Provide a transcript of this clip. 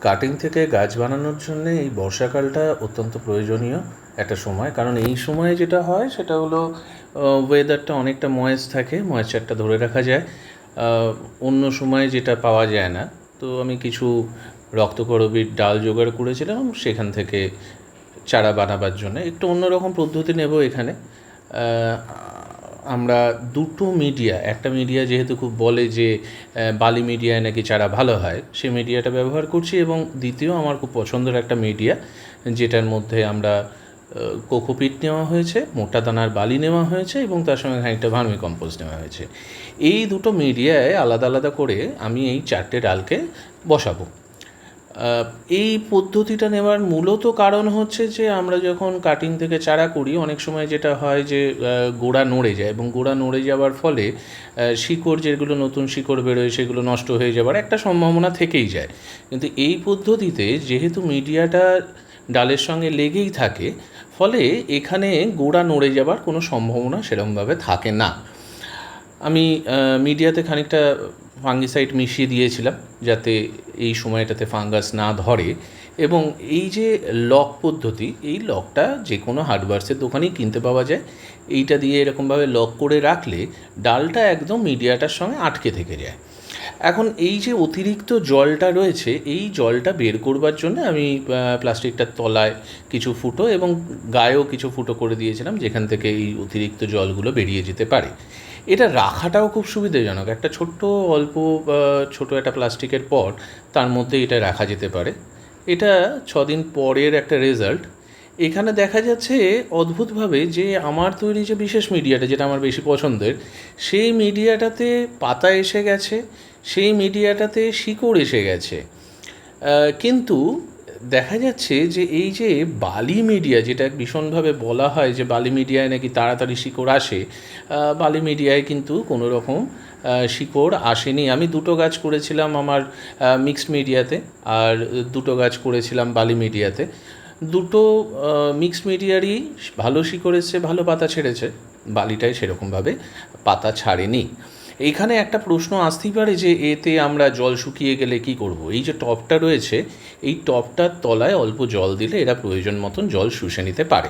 Cutting থেকে গাছ বানানোর জন্য এই বর্ষাকালটা অত্যন্ত প্রয়োজনীয় একটা সময়। কারণ এই সময়ে যেটা হয়, সেটা হলো ওয়েদারটা অনেকটা ময়েস থাকে ময়েশ্চারটা ধরে রাখা যায়। অন্য সময় যেটা পাওয়া যায় না। তো আমি কিছু রক্তকরবীর ডাল জোগাড় করেছিলাম, সেখান থেকে চারা বানাবার জন্য। একটু অন্যরকম পদ্ধতি নেব এখানে। আমরা দুটো মিডিয়া একটা মিডিয়া যেহেতু খুব বলে যে বালি মিডিয়ায় নাকি চারা ভালো হয়, সেই মিডিয়াটা ব্যবহার করছি এবং দ্বিতীয় আমার খুব পছন্দের একটা মিডিয়া যেটার মধ্যে আমরা কোকোপিট নেওয়া হয়েছে, মোটা দানার বালি নেওয়া হয়েছে এবং তার সঙ্গে খানিকটা ভার্মি কম্পোস্ট নেওয়া হয়েছে। এই দুটো মিডিয়ায় আলাদা আলাদা করে আমি এই চারটে ডালকে বসাবো। এই পদ্ধতিটা নেওয়ার মূলত কারণ হচ্ছে যে আমরা যখন কাটিং থেকে চারা করি, অনেক সময় যেটা হয় যে গোড়া নড়ে যায় এবং গোড়া নড়ে যাওয়ার ফলে শিকড় যেগুলো নতুন শিকড় বেরোয় সেগুলো নষ্ট হয়ে যাওয়ার একটা সম্ভাবনা থেকেই যায়। কিন্তু এই পদ্ধতিতে যেহেতু মিডিয়াটা ডালের সঙ্গে লেগেই থাকে, ফলে এখানে গোড়া নড়ে যাবার কোনো সম্ভাবনা সেরকমভাবে থাকে না। আমি মিডিয়াতে খানিকটা ফাঙ্গিসাইড মিশিয়ে দিয়েছিলাম যাতে এই সময়টাতে ফাঙ্গাস না ধরে এবং এই যে লক পদ্ধতি, এই লকটা যে কোনো হার্ডওয়ার্সের দোকানেই কিনতে পাওয়া যায়। এইটা দিয়ে এরকমভাবে লক করে রাখলে ডালটা একদম মিডিয়াটার সঙ্গে আটকে থেকে যায়। এখন এই যে অতিরিক্ত জলটা রয়েছে, এই জলটা বের করবার জন্য আমি প্লাস্টিকটার তলায় কিছু ফুটো এবং গায়েও কিছু ফুটো করে দিয়েছিলাম, যেখান থেকে এই অতিরিক্ত জলগুলো বেরিয়ে যেতে পারে। এটা রাখাটাও খুব সুবিধাজনক। একটা ছোট্ট, অল্প ছোট একটা প্লাস্টিকের পট, তার মধ্যে এটা রাখা যেতে পারে। এটা ছদিন পরের একটা রেজাল্ট। এখানে দেখা যাচ্ছে অদ্ভুতভাবে যে আমার তৈরি যে বিশেষ মিডিয়াটা যেটা আমার বেশি পছন্দের, সেই মিডিয়াটাতে পাতা এসে গেছে, সেই মিডিয়াটাতে শিকড় এসে গেছে। কিন্তু দেখা যাচ্ছে যে এই যে বালি মিডিয়া যেটা ভীষণভাবে বলা হয় যে বালি মিডিয়ায় নাকি তাড়াতাড়ি শিকড় আসে বালি মিডিয়ায় কিন্তু কোনো রকম শিকড় আসেনি। আমি দুটো গাছ করেছিলাম আমার মিক্সড মিডিয়াতে, আর দুটো গাছ করেছিলাম বালি মিডিয়াতে। দুটো মিক্সড মিডিয়ারই ভালো শিকড়েছে ভালো পাতা ছেড়েছে। বালিটাই সেরকমভাবে পাতা ছাড়েনি। এখানে একটা প্রশ্ন আসতেই পারে যে, এতে আমরা জল শুকিয়ে গেলে কি করব? এই যে টপটা রয়েছে, এই টপটার তলায় অল্প জল দিলে এরা প্রয়োজন মতন জল শুষে নিতে পারে।